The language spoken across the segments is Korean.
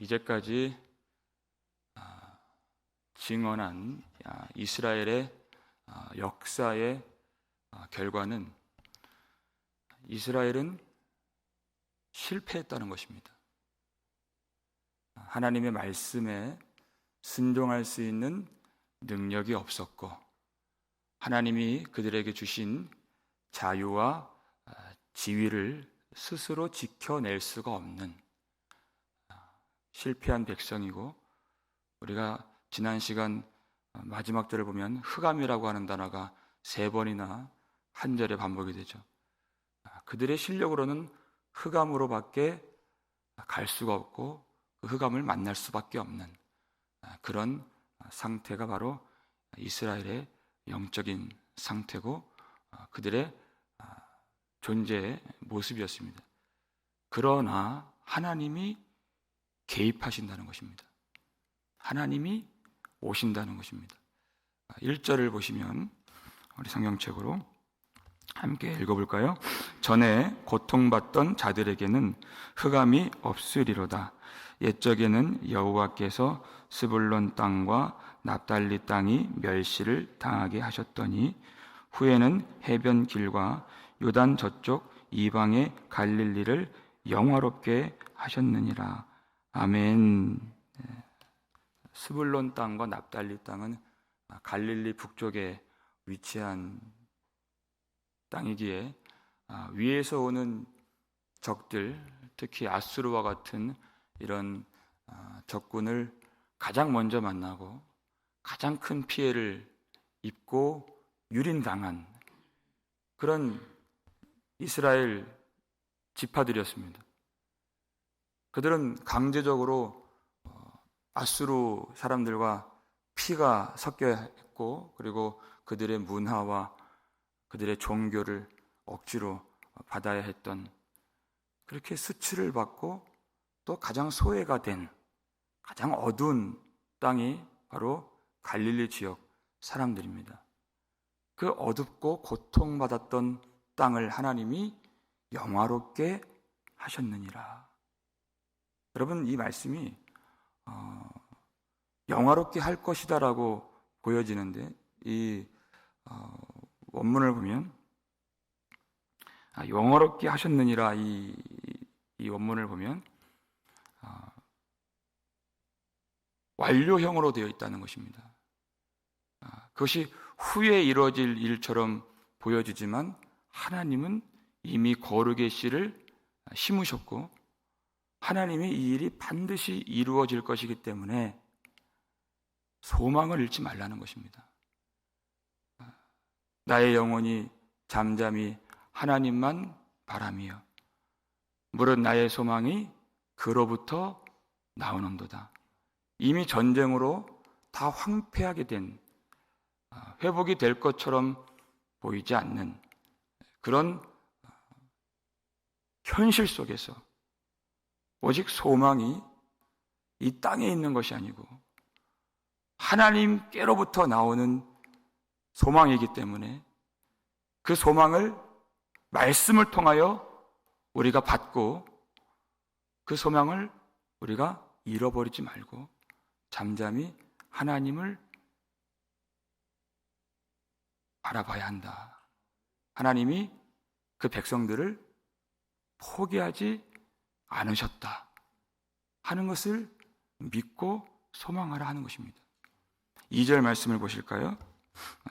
이제까지 아, 증언한 아, 이스라엘의 아, 역사의 아, 결과는 이스라엘은 실패했다는 것입니다. 하나님의 말씀에 순종할 수 있는 능력이 없었고 하나님이 그들에게 주신 자유와 아, 지위를 스스로 지켜낼 수가 없는 아, 실패한 백성이고 우리가 지난 시간 아, 마지막 절을 보면 흑암이라고 하는 단어가 세 번이나 한 절에 반복이 되죠. 그들의 실력으로는 흑암으로밖에 갈 수가 없고 그 흑암을 만날 수밖에 없는 그런 상태가 바로 이스라엘의 영적인 상태고 그들의 존재의 모습이었습니다. 그러나 하나님이 개입하신다는 것입니다. 하나님이 오신다는 것입니다. 1절을 보시면 우리 성경책으로 함께 읽어볼까요? 전에 고통받던 자들에게는 흑암이 없으리로다. 옛적에는 여호와께서 스불론 땅과 납달리 땅이 멸시를 당하게 하셨더니 후에는 해변 길과 요단 저쪽 이방의 갈릴리를 영화롭게 하셨느니라. 아멘. 네. 스불론 땅과 납달리 땅은 갈릴리 북쪽에 위치한 땅이기에 아, 위에서 오는 적들, 특히 아수르와 같은 이런 아, 적군을 가장 먼저 만나고 가장 큰 피해를 입고 유린당한 그런 이스라엘 지파들이었습니다. 그들은 강제적으로 어, 아수르 사람들과 피가 섞여 있고 그리고 그들의 문화와 그들의 종교를 억지로 받아야 했던 그렇게 수치를 받고 또 가장 소외가 된 가장 어두운 땅이 바로 갈릴리 지역 사람들입니다. 그 어둡고 고통받았던 땅을 하나님이 영화롭게 하셨느니라. 여러분 이 말씀이 어, 영화롭게 할 것이다라고 보여지는데 이 어, 원문을 보면 아, 영어롭게 하셨느니라 이, 이 원문을 보면 아, 완료형으로 되어 있다는 것입니다. 아, 그것이 후에 이루어질 일처럼 보여지지만 하나님은 이미 거룩의 씨를 심으셨고 하나님이 이 일이 반드시 이루어질 것이기 때문에 소망을 잃지 말라는 것입니다. 나의 영혼이 잠잠히 하나님만 바람이요. 무릇 나의 소망이 그로부터 나오는도다. 이미 전쟁으로 다 황폐하게 된 아, 회복이 될 것처럼 보이지 않는 그런 현실 속에서 오직 소망이 이 땅에 있는 것이 아니고 하나님께로부터 나오는 소망이기 때문에 그 소망을 말씀을 통하여 우리가 받고 그 소망을 우리가 잃어버리지 말고 잠잠히 하나님을 바라봐야 한다. 하나님이 그 백성들을 포기하지 않으셨다. 하는 것을 믿고 소망하라 하는 것입니다. 2절 말씀을 보실까요?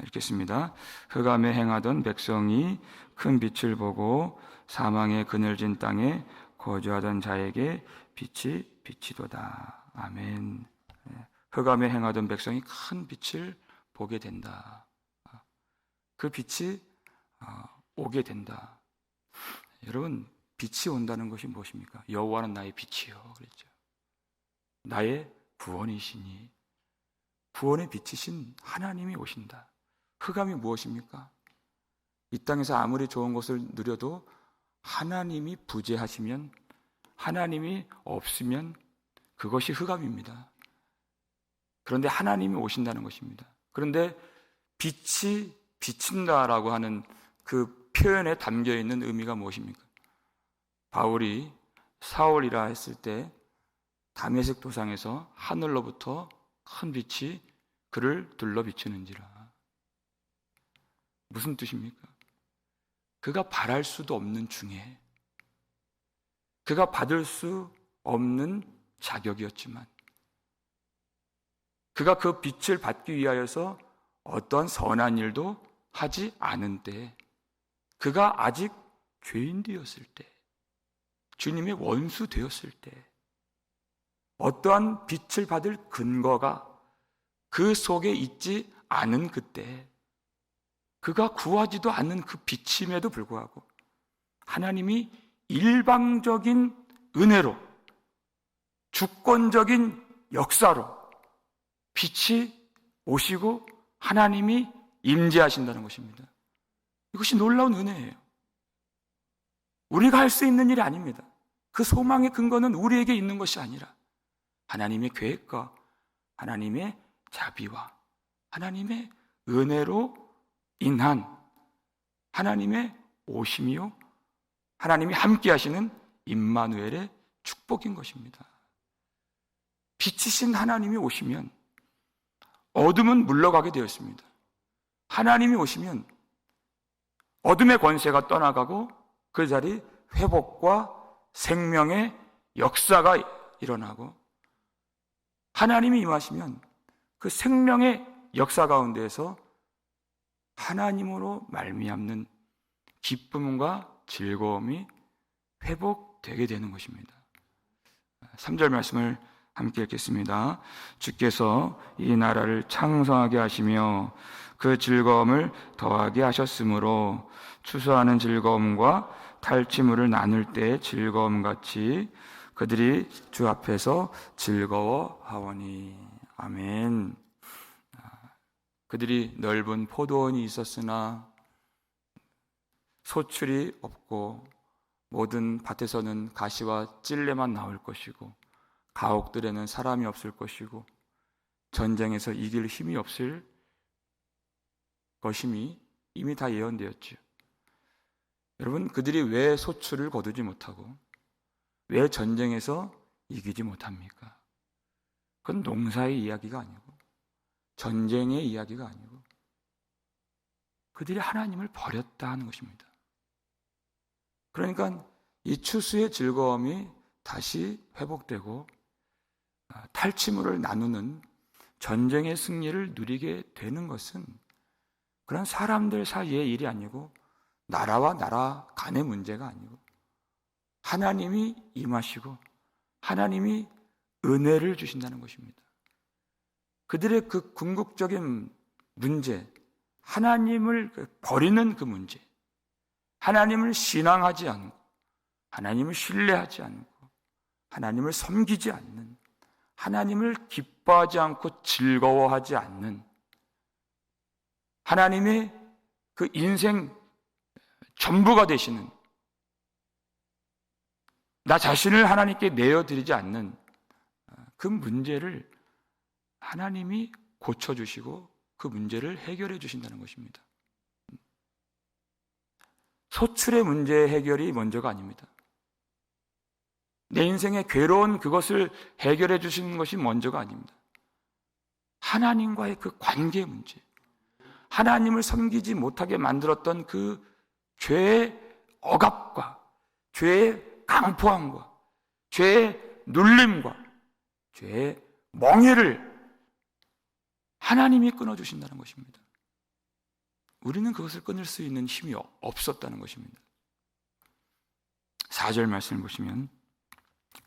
읽겠습니다. 흑암에 행하던 백성이 큰 빛을 보고 사망의 그늘진 땅에 거주하던 자에게 빛이 비치도다. 아멘. 예, 흑암에 행하던 백성이 큰 빛을 보게 된다. 그 빛이 어, 오게 된다. 여러분, 빛이 온다는 것이 무엇입니까? 여호와는 나의 빛이요. 그랬죠. 나의 구원이시니 구원의 빛이신 하나님이 오신다. 흑암이 무엇입니까? 이 땅에서 아무리 좋은 것을 누려도 하나님이 부재하시면 하나님이 없으면 그것이 흑암입니다. 그런데 하나님이 오신다는 것입니다. 그런데 빛이 비친다라고 하는 그 표현에 담겨 있는 의미가 무엇입니까? 바울이 사울이라 했을 때 담에색 도상에서 하늘로부터 큰 빛이 그를 둘러 비추는지라. 무슨 뜻입니까? 그가 바랄 수도 없는 중에 그가 받을 수 없는 자격이었지만 그가 그 빛을 받기 위하여서 어떠한 선한 일도 하지 않은 때 그가 아직 죄인 되었을 때 주님의 원수 되었을 때 어떠한 빛을 받을 근거가 그 속에 있지 않은 그때 그가 구하지도 않는 그 비침에도 불구하고 하나님이 일방적인 은혜로 주권적인 역사로 빛이 오시고 하나님이 임재하신다는 것입니다. 이것이 놀라운 은혜예요. 우리가 할 수 있는 일이 아닙니다. 그 소망의 근거는 우리에게 있는 것이 아니라 하나님의 계획과 하나님의 자비와 하나님의 은혜로 인한 하나님의 오심이요 하나님이 함께 하시는 임마누엘의 축복인 것입니다. 빛이신 하나님이 오시면 어둠은 물러가게 되었습니다. 하나님이 오시면 어둠의 권세가 떠나가고 그 자리 회복과 생명의 역사가 일어나고 하나님이 임하시면 그 생명의 역사 가운데에서 하나님으로 말미암는 기쁨과 즐거움이 회복되게 되는 것입니다. 3절 말씀을 함께 읽겠습니다. 주께서 이 나라를 창성하게 하시며 그 즐거움을 더하게 하셨으므로 추수하는 즐거움과 탈취물을 나눌 때 즐거움 같이 그들이 주 앞에서 즐거워하오니 아멘. 그들이 넓은 포도원이 있었으나 소출이 없고 모든 밭에서는 가시와 찔레만 나올 것이고 가옥들에는 사람이 없을 것이고 전쟁에서 이길 힘이 없을 것임이 이미 다 예언되었지요. 여러분 그들이 왜 소출을 거두지 못하고 왜 전쟁에서 이기지 못합니까? 그건 농사의 이야기가 아니고 전쟁의 이야기가 아니고 그들이 하나님을 버렸다 하는 것입니다. 그러니까 이 추수의 즐거움이 다시 회복되고 아, 탈취물을 나누는 전쟁의 승리를 누리게 되는 것은 그런 사람들 사이의 일이 아니고 나라와 나라 간의 문제가 아니고 하나님이 임하시고 하나님이 은혜를 주신다는 것입니다. 그들의 그 궁극적인 문제, 하나님을 버리는 그 문제, 하나님을 신앙하지 않고, 하나님을 신뢰하지 않고, 하나님을 섬기지 않는, 하나님을 기뻐하지 않고 즐거워하지 않는, 하나님의 그 인생 전부가 되시는, 나 자신을 하나님께 내어드리지 않는 그 문제를 하나님이 고쳐주시고 그 문제를 해결해 주신다는 것입니다. 소출의 문제 해결이 먼저가 아닙니다. 내 인생의 괴로운 그것을 해결해 주시는 것이 먼저가 아닙니다. 하나님과의 그 관계 문제, 하나님을 섬기지 못하게 만들었던 그 죄의 억압과 죄의 강포함과 죄의 눌림과 죄의 멍해를 하나님이 끊어주신다는 것입니다. 우리는 그것을 끊을 수 있는 힘이 없었다는 것입니다. 4절 말씀을 보시면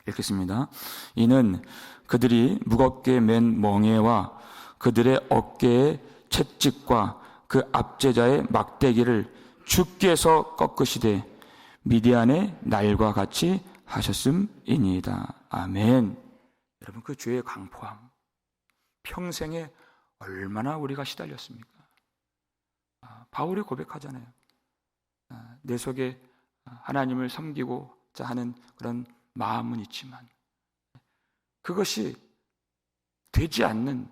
읽겠습니다. 이는 그들이 무겁게 맨 멍에와 그들의 어깨의 채찍과 그 압제자의 막대기를 주께서 꺾으시되 미디안의 날과 같이 하셨음이니이다. 아멘. 여러분 그 죄의 강포함 평생에 얼마나 우리가 시달렸습니까? 아, 바울이 고백하잖아요. 아, 내 속에 하나님을 섬기고자 하는 그런 마음은 있지만 그것이 되지 않는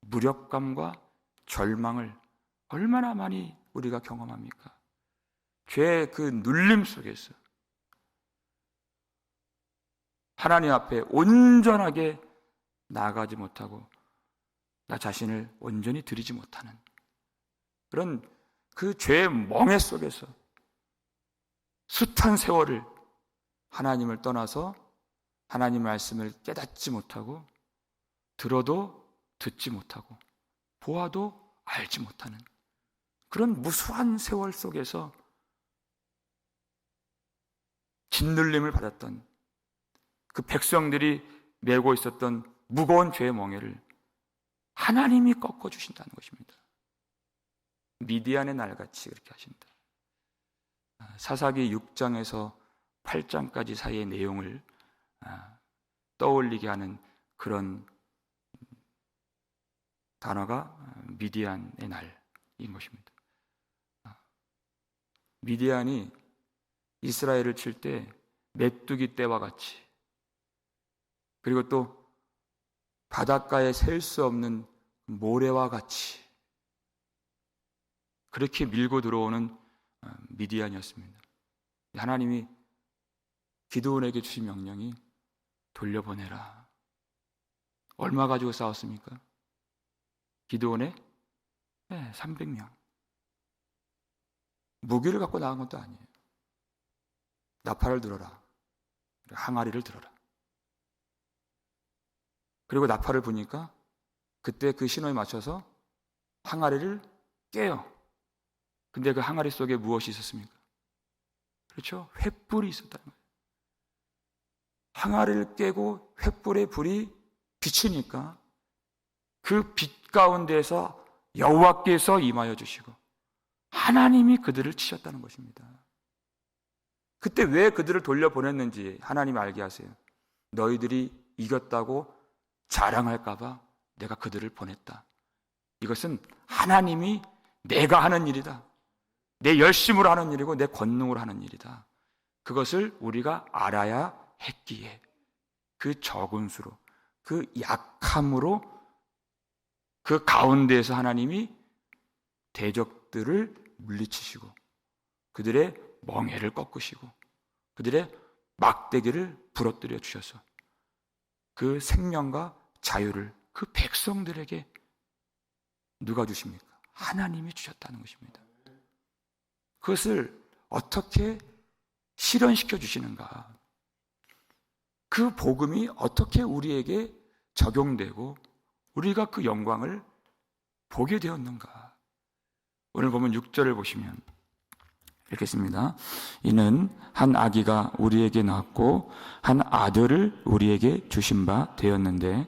무력감과 절망을 얼마나 많이 우리가 경험합니까? 죄의 그 눌림 속에서 하나님 앞에 온전하게 나아가지 못하고 나 자신을 온전히 드리지 못하는 그런 그 죄의 멍해 속에서 숱한 세월을 하나님을 떠나서 하나님 말씀을 깨닫지 못하고 들어도 듣지 못하고 보아도 알지 못하는 그런 무수한 세월 속에서 짓눌림을 받았던 그 백성들이 메고 있었던 무거운 죄의 멍에를 하나님이 꺾어 주신다는 것입니다. 미디안의 날같이 그렇게 하신다. 사사기 6장에서 8장까지 사이의 내용을 아, 떠올리게 하는 그런 단어가 미디안의 날인 것입니다. 아, 미디안이 이스라엘을 칠 때 메뚜기 때와 같이 그리고 또 바닷가에 셀 수 없는 모래와 같이 그렇게 밀고 들어오는 어, 미디안이었습니다. 하나님이 기도원에게 주신 명령이 돌려보내라. 얼마 가지고 싸웠습니까? 기도원에 네, 300명. 무기를 갖고 나간 것도 아니에요. 나팔을 들어라. 항아리를 들어라. 그리고 나팔을 부니까 그때 그 신호에 맞춰서 항아리를 깨요. 근데 그 항아리 속에 무엇이 있었습니까? 그렇죠? 횃불이 있었다는 거예요. 항아리를 깨고 횃불의 불이 비치니까 그 빛 가운데서 여호와께서 임하여 주시고 하나님이 그들을 치셨다는 것입니다. 그때 왜 그들을 돌려보냈는지 하나님 알게 하세요. 너희들이 이겼다고 자랑할까봐 내가 그들을 보냈다. 이것은 하나님이 내가 하는 일이다. 내 열심으로 하는 일이고 내 권능으로 하는 일이다. 그것을 우리가 알아야 했기에 그 적은 수로 그 약함으로 그 가운데에서 하나님이 대적들을 물리치시고 그들의 멍해를 꺾으시고 그들의 막대기를 부러뜨려 주셔서 그 생명과 자유를 그 백성들에게 누가 주십니까? 하나님이 주셨다는 것입니다. 그것을 어떻게 실현시켜 주시는가? 그 복음이 어떻게 우리에게 적용되고 우리가 그 영광을 보게 되었는가? 오늘 보면 6절을 보시면 읽겠습니다. 이는 한 아기가 우리에게 낳았고 한 아들을 우리에게 주신 바 되었는데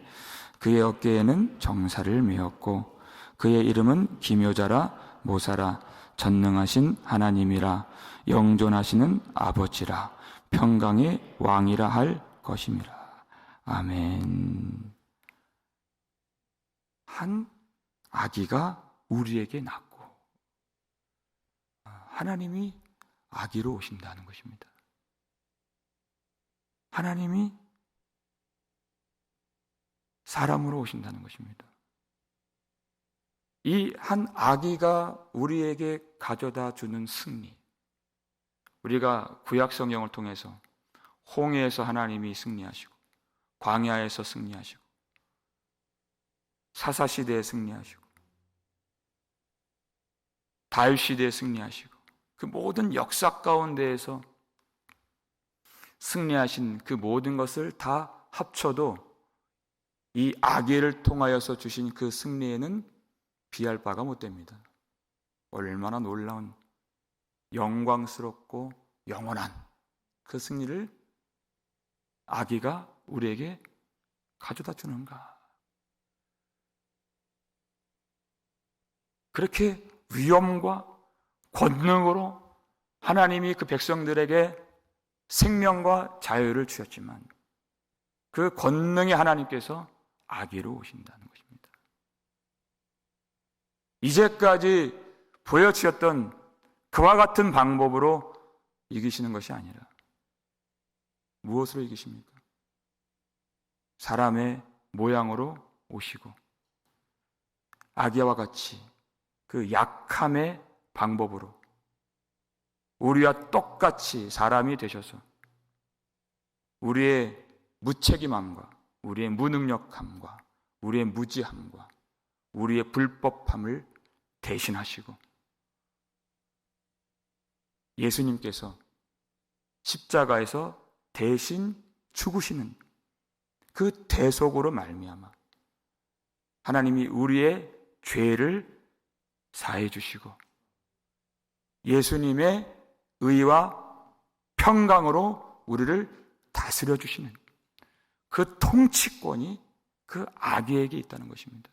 그의 어깨에는 정사를 메었고 그의 이름은 기묘자라 모사라 전능하신 하나님이라 영존하시는 아버지라 평강의 왕이라 할 것임이라. 아멘. 한 아기가 우리에게 낳고 하나님이 아기로 오신다는 것입니다. 하나님이 사람으로 오신다는 것입니다. 이 한 아기가 우리에게 가져다 주는 승리. 우리가 구약 성경을 통해서 홍해에서 하나님이 승리하시고 광야에서 승리하시고 사사 시대에 승리하시고 다윗 시대에 승리하시고 그 모든 역사 가운데에서 승리하신 그 모든 것을 다 합쳐도 이 아기를 통하여서 주신 그 승리에는 비할 바가 못 됩니다. 얼마나 놀라운 영광스럽고 영원한 그 승리를 아기가 우리에게 가져다 주는가? 그렇게 위엄과 권능으로 하나님이 그 백성들에게 생명과 자유를 주셨지만 그 권능의 하나님께서 아기로 오신다는 것입니다. 이제까지 보여주셨던 그와 같은 방법으로 이기시는 것이 아니라 무엇으로 이기십니까? 사람의 모양으로 오시고 아기와 같이 그 약함의 방법으로. 우리와 똑같이 사람이 되셔서 우리의 무책임함과 우리의 무능력함과 우리의 무지함과 우리의 불법함을 대신하시고 예수님께서 십자가에서 대신 죽으시는 그 대속으로 말미암아 하나님이 우리의 죄를 사해 주시고 예수님의 의와 평강으로 우리를 다스려 주시는 그 통치권이 그 아기에게 있다는 것입니다.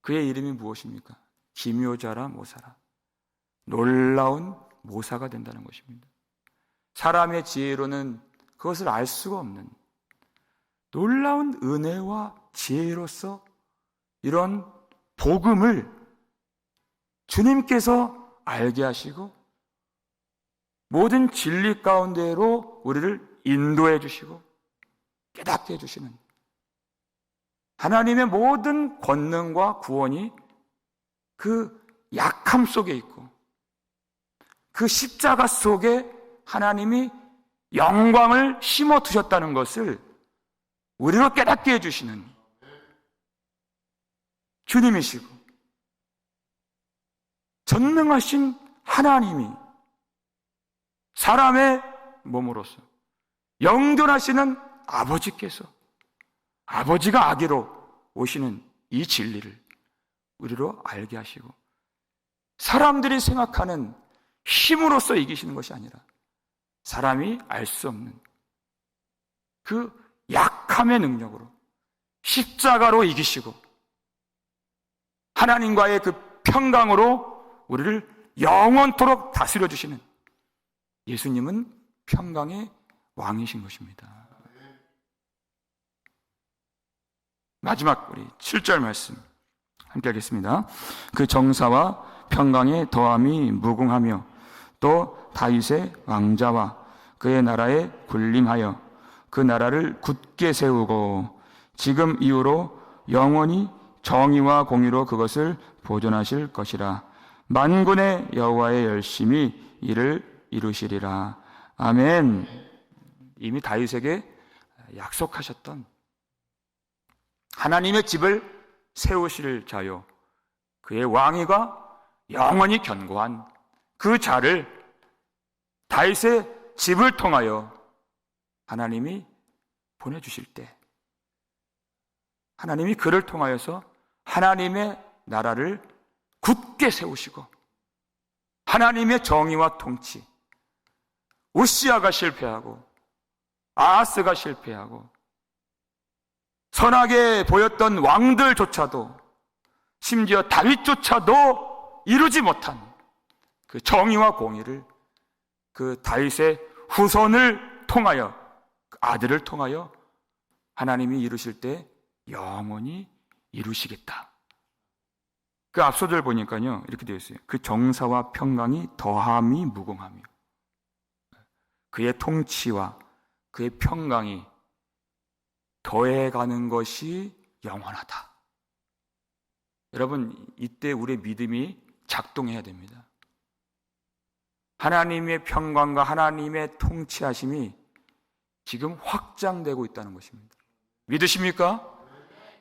그의 이름이 무엇입니까? 기묘자라 모사라. 놀라운 모사가 된다는 것입니다. 사람의 지혜로는 그것을 알 수가 없는 놀라운 은혜와 지혜로서 이런 복음을 주님께서 알게 하시고 모든 진리 가운데로 우리를 인도해 주시고 깨닫게 해 주시는 하나님의 모든 권능과 구원이 그 약함 속에 있고 그 십자가 속에 하나님이 영광을 심어 두셨다는 것을 우리로 깨닫게 해주시는 주님이시고 전능하신 하나님이 사람의 몸으로서 영존하시는 아버지께서 아버지가 아기로 오시는 이 진리를 우리로 알게 하시고 사람들이 생각하는 힘으로써 이기시는 것이 아니라 사람이 알 수 없는 그 약함의 능력으로 십자가로 이기시고 하나님과의 그 평강으로 우리를 영원토록 다스려 주시는 예수님은 평강의 왕이신 것입니다. 마지막 우리 7절 말씀 함께 하겠습니다. 그 정사와 평강의 더함이 무궁하며 또 다윗의 왕자와 그의 나라에 군림하여 그 나라를 굳게 세우고 지금 이후로 영원히 정의와 공의로 그것을 보존하실 것이라 만군의 여호와의 열심히 이를 이루시리라. 아멘. 이미 다윗에게 약속하셨던 하나님의 집을 세우실 자요. 그의 왕위가 영원히 견고한 그 자를 다윗의 집을 통하여 하나님이 보내주실 때 하나님이 그를 통하여서 하나님의 나라를 굳게 세우시고 하나님의 정의와 통치 우시아가 실패하고 아하스가 실패하고 선하게 보였던 왕들조차도 심지어 다윗조차도 이루지 못한 그 정의와 공의를 그 다윗의 후손을 통하여 그 아들을 통하여 하나님이 이루실 때 영원히 이루시겠다. 그 앞서들 보니까요 이렇게 되어 있어요. 그 정사와 평강이 더함이 무궁하며 그의 통치와 그의 평강이 더해가는 것이 영원하다. 여러분 이때 우리의 믿음이 작동해야 됩니다. 하나님의 평강과 하나님의 통치하심이 지금 확장되고 있다는 것입니다. 믿으십니까?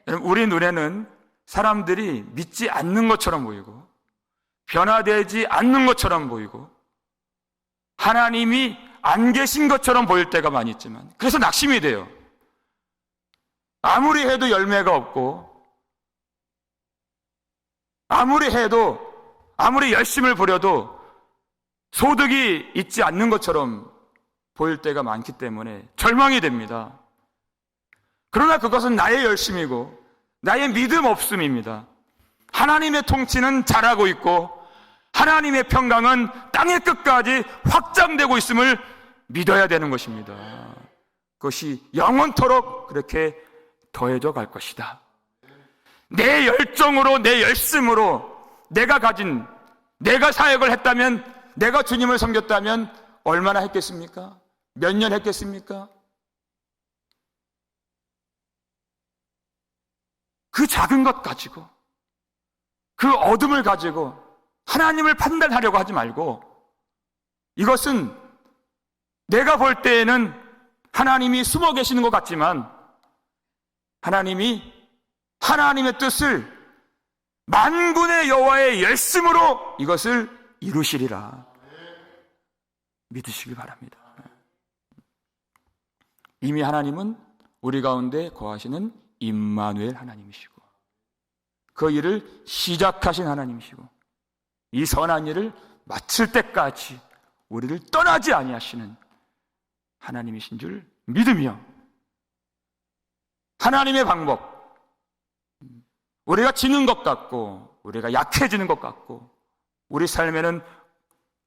여러분, 우리 눈에는 사람들이 믿지 않는 것처럼 보이고, 변화되지 않는 것처럼 보이고, 하나님이 안 계신 것처럼 보일 때가 많이 있지만, 그래서 낙심이 돼요. 아무리 해도 열매가 없고, 아무리 해도, 아무리 열심을 부려도 소득이 있지 않는 것처럼 보일 때가 많기 때문에 절망이 됩니다. 그러나 그것은 나의 열심이고 나의 믿음 없음입니다. 하나님의 통치는 잘하고 있고 하나님의 평강은 땅의 끝까지 확장되고 있음을 믿어야 되는 것입니다. 그것이 영원토록 그렇게 더해져 갈 것이다. 내 열정으로, 내 열심으로 내가 가진, 내가 사역을 했다면 내가 주님을 섬겼다면 얼마나 했겠습니까? 몇 년 했겠습니까? 그 작은 것 가지고, 그 어둠을 가지고 하나님을 판단하려고 하지 말고, 이것은 내가 볼 때에는 하나님이 숨어 계시는 것 같지만 하나님이 하나님의 뜻을 만군의 여호와의 열심으로 이것을 이루시리라 믿으시기 바랍니다. 이미 하나님은 우리 가운데 거하시는 임마누엘 하나님이시고 그 일을 시작하신 하나님이시고 이 선한 일을 마칠 때까지 우리를 떠나지 아니하시는 하나님이신 줄 믿으며 하나님의 방법 우리가 지는 것 같고 우리가 약해지는 것 같고 우리 삶에는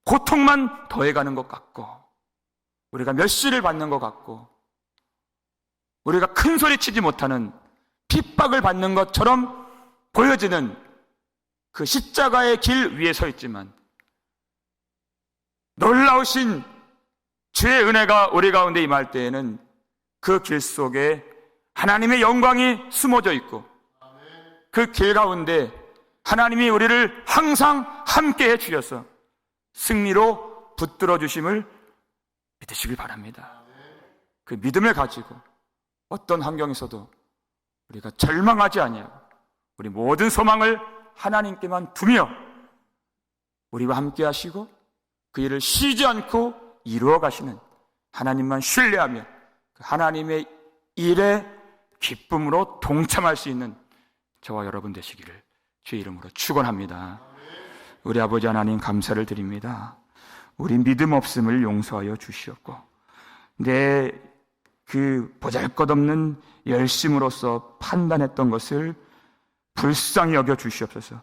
고통만 더해가는 것 같고 우리가 멸시를 받는 것 같고 우리가 큰 소리 치지 못하는 핍박을 받는 것처럼 보여지는 그 십자가의 길 위에 서 있지만 놀라우신 주의 은혜가 우리 가운데 임할 때에는 그 길 속에 하나님의 영광이 숨어져 있고 그 길 가운데 하나님이 우리를 항상 함께 해 주셔서 승리로 붙들어 주심을 믿으시길 바랍니다. 그 믿음을 가지고 어떤 환경에서도 우리가 절망하지 아니하고 우리 모든 소망을 하나님께만 두며 우리와 함께 하시고 그 일을 쉬지 않고 이루어 가시는 하나님만 신뢰하며 그 하나님의 일에 기쁨으로 동참할 수 있는 저와 여러분 되시기를 주의 이름으로 축원합니다. 우리 아버지 하나님 감사를 드립니다. 우리 믿음 없음을 용서하여 주시옵고 내 그 보잘것없는 열심으로서 판단했던 것을 불쌍히 여겨 주시옵소서.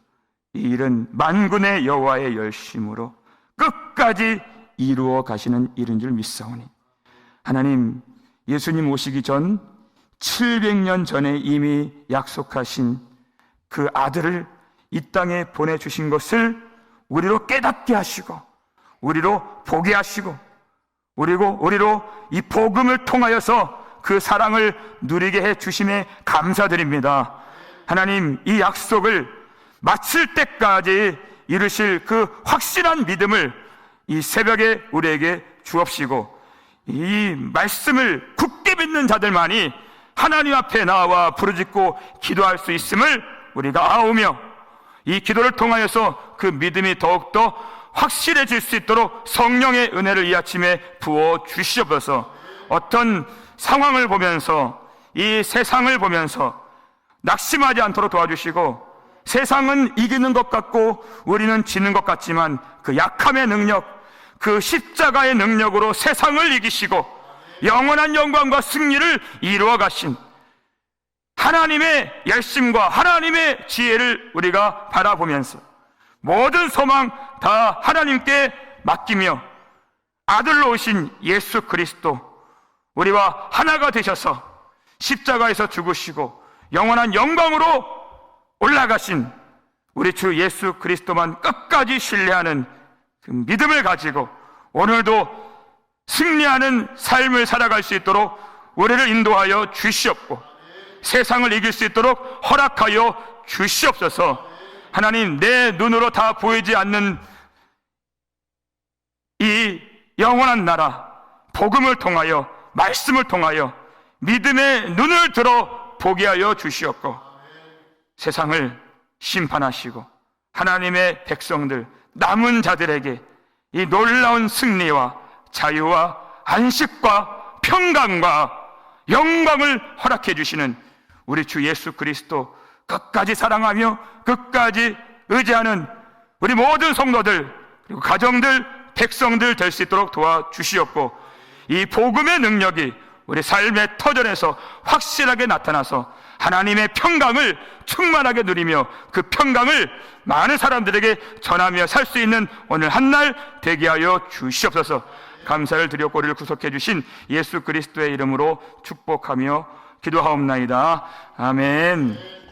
이 일은 만군의 여호와의 열심으로 끝까지 이루어 가시는 일인 줄 믿사오니 하나님 예수님 오시기 전 700년 전에 이미 약속하신 그 아들을 이 땅에 보내 주신 것을 우리로 깨닫게 하시고 우리로 보게 하시고 우리고 우리로 이 복음을 통하여서 그 사랑을 누리게 해 주심에 감사드립니다. 하나님 이 약속을 마칠 때까지 이루실 그 확실한 믿음을 이 새벽에 우리에게 주옵시고 이 말씀을 굳게 믿는 자들만이 하나님 앞에 나와 부르짖고 기도할 수 있음을 우리가 아오며 이 기도를 통하여서 그 믿음이 더욱더 확실해질 수 있도록 성령의 은혜를 이 아침에 부어 주시옵소서. 어떤 상황을 보면서 이 세상을 보면서 낙심하지 않도록 도와주시고 세상은 이기는 것 같고 우리는 지는 것 같지만 그 약함의 능력, 그 십자가의 능력으로 세상을 이기시고 영원한 영광과 승리를 이루어 가신 하나님의 열심과 하나님의 지혜를 우리가 바라보면서 모든 소망 다 하나님께 맡기며 아들로 오신 예수 그리스도 우리와 하나가 되셔서 십자가에서 죽으시고 영원한 영광으로 올라가신 우리 주 예수 그리스도만 끝까지 신뢰하는 그 믿음을 가지고 오늘도 승리하는 삶을 살아갈 수 있도록 우리를 인도하여 주시옵고 세상을 이길 수 있도록 허락하여 주시옵소서 하나님 내 눈으로 다 보이지 않는 이 영원한 나라 복음을 통하여 말씀을 통하여 믿음의 눈을 들어 보게 하여 주시옵고 세상을 심판하시고 하나님의 백성들 남은 자들에게 이 놀라운 승리와 자유와 안식과 평강과 영광을 허락해 주시는 우리 주 예수 그리스도 끝까지 사랑하며 끝까지 의지하는 우리 모든 성도들 그리고 가정들 백성들 될 수 있도록 도와주시옵고 이 복음의 능력이 우리 삶의 터전에서 확실하게 나타나서 하나님의 평강을 충만하게 누리며 그 평강을 많은 사람들에게 전하며 살 수 있는 오늘 한 날 되게 하여 주시옵소서 감사를 드려 꼬리를 구속해 주신 예수 그리스도의 이름으로 축복하며 기도하옵나이다. 아멘.